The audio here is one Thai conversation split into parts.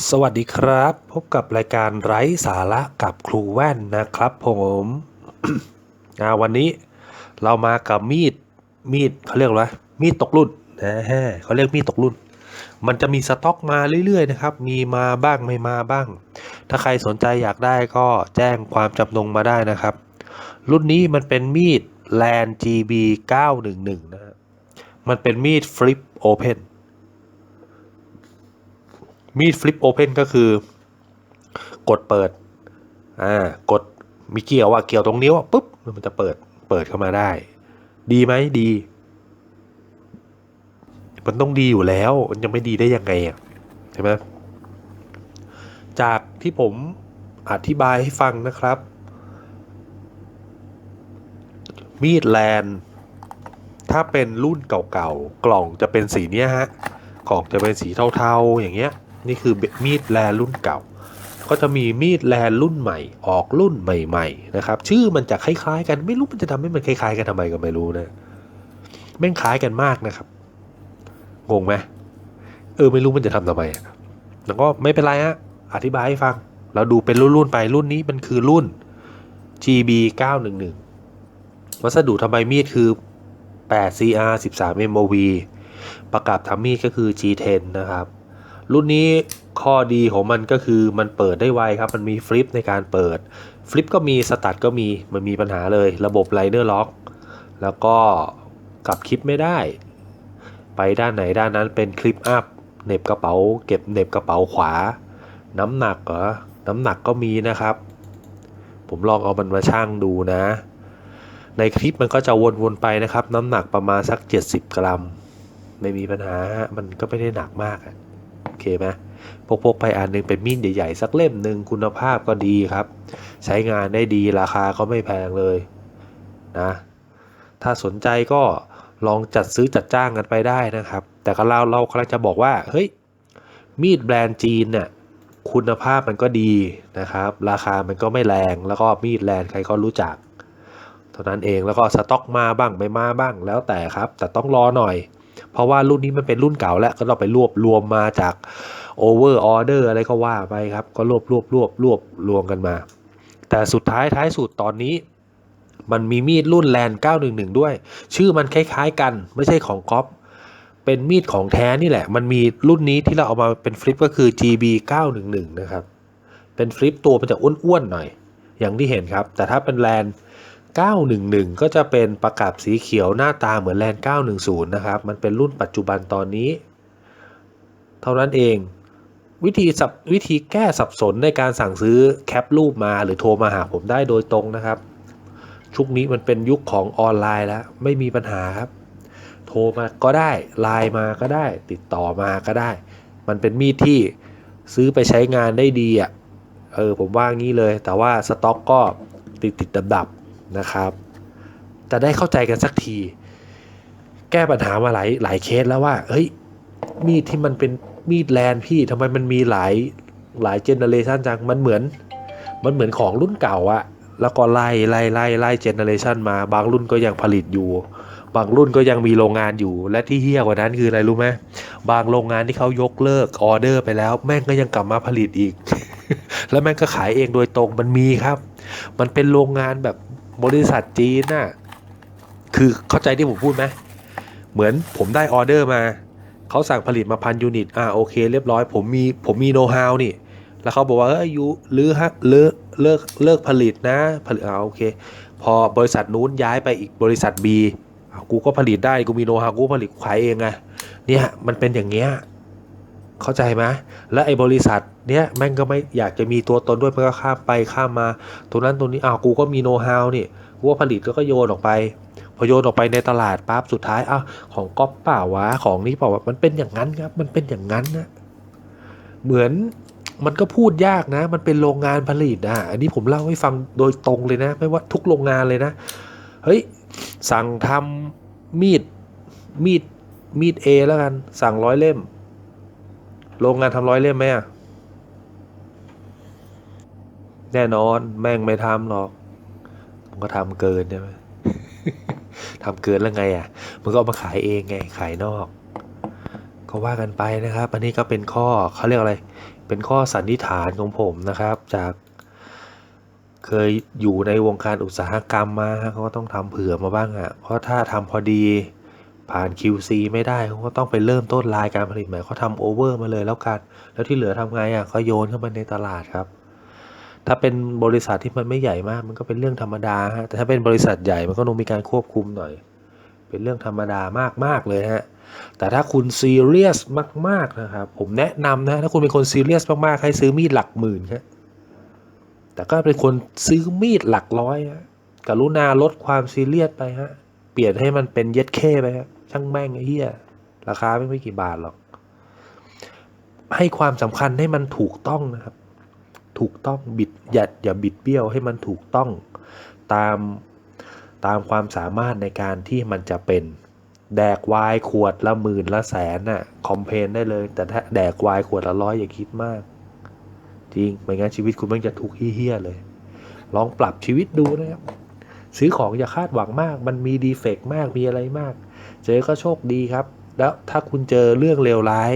สวัสดีครับ พบกับรายการไร้สาระกับครูแว่นนะครับผมวันนี้เรามากับมีดมีดเขาเรียกว่ามีดตกรุ่นนะฮะเขาเรียกมีดตกรุ่น มันจะมีสต็อกมาเรื่อยๆนะครับ มีมาบ้างไม่มาบ้าง ถ้าใครสนใจอยากได้ก็แจ้งความจำนงมาได้นะครับ รุ่นนี้มันเป็นมีด Land GB 911นะฮะมันเป็นมีดฟลิปโอเพน มีดฟลิปโอเพนก็คือ กดเปิด อ่า กดมีเกี่ยวว่าเกี่ยวตรงนิ้วอะปุ๊บ มันจะเปิด เปิดเข้ามาได้ ดีไหมดี มันต้องดีอยู่แล้ว มันจะไม่ดีได้ยังไงอะ ใช่ไหมจากที่ผมอธิบายให้ฟังนะครับ มีดแลนถ้าเป็นรุ่นเก่าๆ กล่องจะเป็นสีเนี้ยฮะ กล่องจะเป็นสีเทาๆ อย่างเงี้ย นี่คือมีดแลรุ่นเก่า ก็จะมีมีดแลรุ่นใหม่ ออกรุ่นใหม่ๆนะครับ ชื่อมันจะคล้ายๆ กันไม่รู้มันจะทำให้มันคล้ายๆ กันทำไมก็ไม่รู้นะแม่งคล้ายกันมากนะครับงงไหมเออไม่รู้มันจะทำทำไมแล้วก็ไม่เป็นไรฮะอธิบายให้ฟัง เราดูเป็นรุ่นๆไปรุ่นนี้มันคือรุ่น GB 911วัสดุทำไมมีดคือ 8 CR 13 MOV ประกับทำมีดก็คือ G10 นะครับ รุ่นนี้ข้อดีของมันก็คือมันเปิดได้ไวครับ มันมีฟลิปในการเปิด ฟลิปก็มีสตัดก็มีมันมีปัญหาเลย ระบบไลเนอร์ล็อก แล้วก็กลับคลิปไม่ได้ ไปด้านไหนด้านนั้นเป็นคลิปอัพเหน็บกระเป๋า เก็บเหน็บกระเป๋าขวา น้ำหนักเหรอ น้ำหนักก็มีนะครับ ผมลองเอามันมาชั่งดูนะ ในคลิปมันก็จะวนๆไปนะครับ น้ำหนักประมาณสัก 70 กรัม ไม่มีปัญหา มันก็ไม่ได้หนักมากอะ โอเคไหมพกพกไปอันหนึงเป็นมีดใหญ่ๆ สักเล่มหนึ่งคุณภาพก็ดีครับ ใช้งานได้ดีราคาก็ไม่แพงเลยนะถ้าสนใจก็ลองจัดซื้อจัดจ้างกันไปได้นะครับ แต่ก็เราเรากำลังจะบอกว่าเฮ้ยมีดแบรนด์จีนเนี่ยคุณภาพมันก็ดีนะครับ ราคามันก็ไม่แรงแล้วก็มีดแลนด์ใครก็รู้จัก เท่านั้นเองแล้วก็สต็อกมาบ้างไม่มาบ้างแล้วแต่ครับ แต่ต้องรอหน่อย เพราะว่ารุ่นนี้มันเป็นรุ่นเก่าแล้วก็ต้องไปรวบรวมมาจากโอเวอร์ออเดอร์อะไรก็ว่าไปครับ ก็รวบรวบรวบรวบรวมกันมา แต่สุดท้ายท้ายสุดตอนนี้ มันมีมีดรุ่นแลนด์911 ด้วย ชื่อมันคล้ายๆ กันไม่ใช่ของก๊อปเป็นมีดของแท้นี่แหละ มันมีรุ่นนี้ที่เราเอามาเป็นฟลิปก็คือ GB 911 นะครับ เป็นฟลิปตัวมันจะอ้วนๆหน่อย อย่างที่เห็นครับ แต่ถ้าเป็นแลนด์ 911 ก็จะเป็นประกับสีเขียวหน้าตาเหมือนแลนด์910 นะครับ มันเป็นรุ่นปัจจุบันตอนนี้ เท่านั้นเอง วิธีสับวิธีแก้สับสนในการสั่งซื้อแคปรูปมาหรือโทรมาหาผมได้โดยตรงนะครับชุกนี้มันเป็นยุคของออนไลน์แล้ว ไม่มีปัญหาครับ โทรมาก็ได้ไลน์มาก็ได้ ติดต่อมาก็ได้ มันเป็นมีดที่ซื้อไปใช้งานได้ดีอะเออผมว่างี้เลย แต่ว่าสต็อกก็ติดติดดับดับ นะครับ จะได้เข้าใจกันสักที แก้ปัญหามาหลายหลายเคสแล้วว่า เฮ้ย มีดที่มันเป็นมีดแลนพี่ทำไมมันมีหลายหลายเจเนอเรชันจัง มันเหมือน มันเหมือนของรุ่นเก่าอะแล้วก็ไล่ไล่ไล่ไล่เจเนอเรชันมา บางรุ่นก็ยังผลิตอยู่ บางรุ่นก็ยังมีโรงงานอยู่ และที่เฮี้ยกว่านั้นคืออะไรรู้ไหมบางโรงงานที่เขายกเลิกออเดอร์ไปแล้ว แม่งก็ยังกลับมาผลิตอีก แล้วแม่งก็ขายเองโดยตรงมันมีครับ มันเป็นโรงงานแบบ บริษัทจีนน่ะคือเข้าใจที่ผมพูดไหมเหมือนผมได้ออเดอร์มา เขาสั่งผลิตมาพันยูนิต อ่าโอเค เรียบร้อย ผมมีผมมีโน้ตฮาวนี่ แล้วเขาบอกว่าเอ้ยยูหรือฮะเลิกเลิกเลิกผลิตนะผลิตอ่าโอเค พอบริษัทนู้นย้ายไปอีกบริษัท B อะกูก็ผลิตได้ กูมีโน้ตฮาวกูผลิตขายเองไงเนี่ยมันเป็นอย่างเงี้ย เข้าใจไหมและไอ้บริษัทเนี้ยแม่งก็ไม่อยากจะมีตัวตนด้วยมันก็ข้ามไปข้ามมาตรงนั้นตรงนี้อ้าวกูก็มีโน้ตฮาวนี่กูก็ผลิตแล้วก็โยนออกไป พอโยนออกไปในตลาดปั๊บสุดท้ายอ้าวของก๊อปเปล่าวะของนี้เปล่าวะมันเป็นอย่างนั้นครับมันเป็นอย่างนั้นนะเหมือนมันก็พูดยากนะ มันเป็นโรงงานผลิตนะอันนี้ผมเล่าให้ฟังโดยตรงเลยนะ ไม่ว่าทุกโรงงานเลยนะ เฮ้ย สั่งทำมีด มีด มีดเอแล้วกัน สั่งร้อยเล่ม โรงงานทำร้อยเล่มไหมอะแน่นอน แม่งไม่ทำหรอกมันก็ทำเกินใช่ไหมทำเกินแล้วไงอะมันก็เอามาขายเองไงขายนอก ก็ว่ากันไปนะครับ อันนี้ก็เป็นข้อเขาเรียกอะไร เป็นข้อสันนิษฐานของผมนะครับ จากเคยอยู่ในวงการอุตสาหกรรมมาฮะเขาก็ต้องทำเผื่อมาบ้างอะเพราะถ้าทำพอดี ผ่าน QC ไม่ได้เขาก็ต้องไปเริ่มต้นลายการผลิตใหม่เขาทำโอเวอร์มาเลยแล้วกัน แล้วที่เหลือทำไงอะก็โยนเข้ามาในตลาดครับ ถ้าเป็นบริษัทที่มันไม่ใหญ่มากมันก็เป็นเรื่องธรรมดาฮะแต่ถ้าเป็นบริษัทใหญ่มันก็ต้องมีการควบคุมหน่อย เป็นเรื่องธรรมดามากๆเลยฮะแต่ถ้าคุณซีเรียสมากๆนะครับผมแนะนำนะถ้าคุณเป็นคนซีเรียสมากๆให้ซื้อมีดหลักหมื่นครับแต่ก็เป็นคนซื้อมีดหลักร้อยฮะกรุณาลดความซีเรียสไปฮะ เปลี่ยนให้มันเป็นเย็ดเข้ไปช่างแม่งไอ้เหี้ยราคาไม่ไม่กี่บาทหรอก ให้ความสำคัญให้มันถูกต้องนะครับ ถูกต้องบิดอย่าอย่าบิดเบี้ยวให้มันถูกต้องตามตามความสามารถในการที่มันจะเป็นแดกวายขวดละหมื่นละแสนน่ะคอมเพนได้เลย แต่ถ้าแดกวายขวดละร้อยอย่าคิดมาก จริงไม่งั้นชีวิตคุณมันจะทุกข์เฮี้ยเลย ลองปรับชีวิตดูนะครับ ซื้อของอย่าคาดหวังมาก มันมีดีเฟกต์มากมีอะไรมาก เจอก็โชคดีครับ แล้วถ้าคุณเจอเรื่องเลวร้าย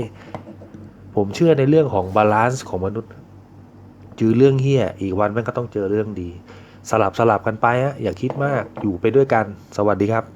ผมเชื่อในเรื่องของบาลานซ์ของมนุษย์เจอเรื่องเฮี้ยอีกวันมันก็ต้องเจอเรื่องดี สลับสลับกันไปฮะอย่าคิดมากอยู่ไปด้วยกัน สวัสดีครับ